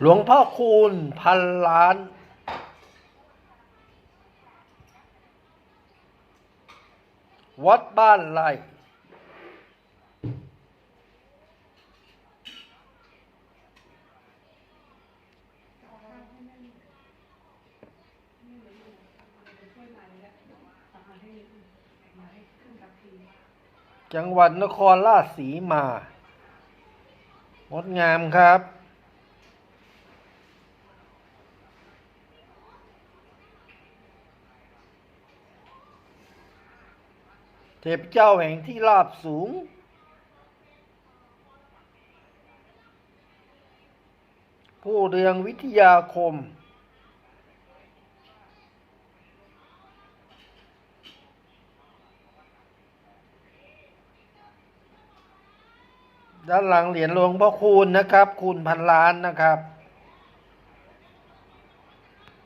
หลวงพ่อคูณพันล้าน วัดบ้านไร่จังหวัดนครราชสีมา งดงามครับ ทพเจ้าแห่งที่ราบสูง ผู้เรืองวิทยาคม ด้านหลังเหรียญหลวงพ่อคูณนะครับ คูณพันล้านนะครับ